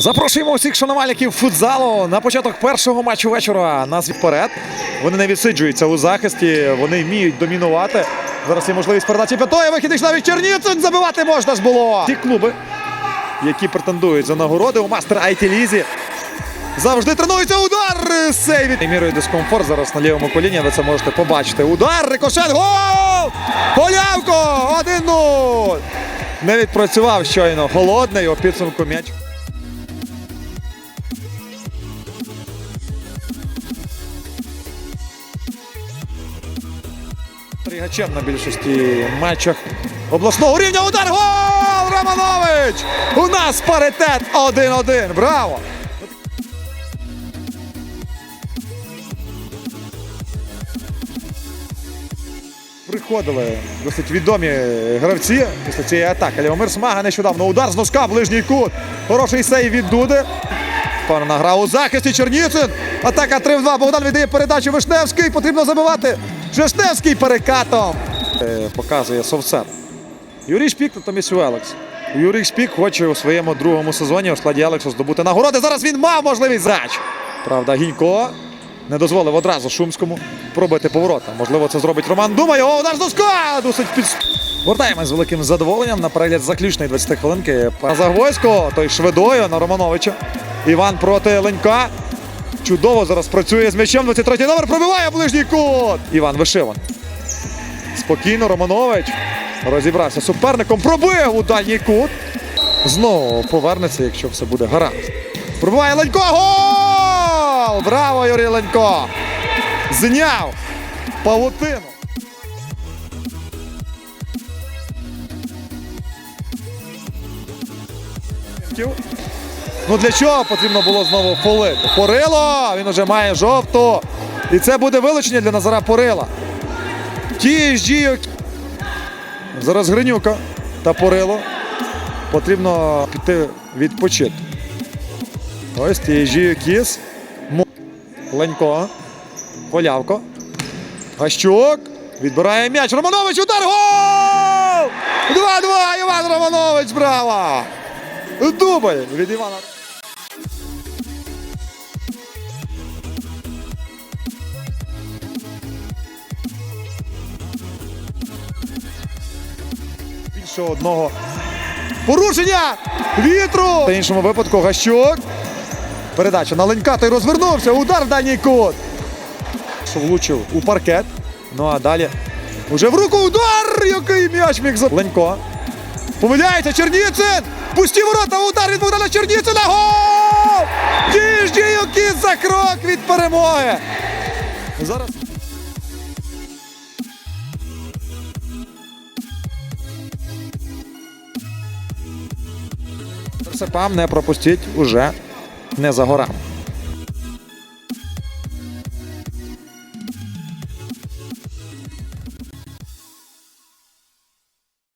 Запрошуємо усіх шанувальників футзалу на початок першого матчу вечора. Нас вперед. Вони не відсиджуються у захисті, вони вміють домінувати. Зараз є можливість передачі п'ятої. Вихід навіть Черніцин забивати можна ж було. Ті клуби, які претендують за нагороди у мастер Айті Лізі. Завжди тренується удар. Сейві. Мірує дискомфорт зараз на лівому коліні. Ви це можете побачити. Удар, рикошет, гол! Полявко! 1-0! Не відпрацював щойно. Холодний у підсумку м'яч. Тригачем на більшості матчах обласного рівня. Удар! Гол! Романович! У нас паритет 1-1. Браво! Приходили досить відомі гравці після цієї атаки. Лівомир Смага нещодавно удар з носка, ближній кут. Хороший сейв від Дуди. Впевнена гра у захисті Черніцин. Атака 3-2. Богдан віддає передачу Вишневський. Потрібно забивати. Вишневський перекатом. Е, Показує Совсет. Юрій Шпік натомість у Елекс. Юрій Шпік хоче у своєму другому сезоні у складі Елексу здобути нагороди. Зараз він мав можливість зач. Правда, Гінько не дозволив одразу Шумському пробити поворота. Можливо, це зробить Роман Думає. О, удар з носка! Досить під... Вертаємось з великим задоволенням на перегляд заключної 20 хвилинки. На Загвойського, той швидою на Романовича. Іван проти Ленька. Чудово зараз працює з м'ячем. 23 номер пробиває ближній кут. Іван Вишиван. Спокійно Романович розібрався з суперником. Пробив у дальній кут. Знову повернеться, якщо все буде гаразд. Пробиває Ленько. Гол! Браво, Юрій Ленько! Зняв павутину. Ну для чого потрібно було знову фолити? Порило! Він уже має жовту. І це буде вилучення для Назара Порила. Ті ж. Зараз Гринюка та Порило. Потрібно піти відпочити. Ось ті кіс. Ленько. Полявко. Гащук. Відбирає м'яч. Романович удар. Гол! 2-2. Іван Романович. Браво! Дубль від Івана. Більше одного порушення вітру. В іншому випадку Гащук. Передача на Ленька той розвернувся. Удар в дальній кут. Влучив у паркет. Ну а далі. Уже в руку удар! Який м'яч міг за Ленько. Помиляється Черніцин! Пусті ворота! Удар від Богдана Черніцина! Гол! За крок від перемоги! Зараз. Серпам не пропустіть уже не за горами.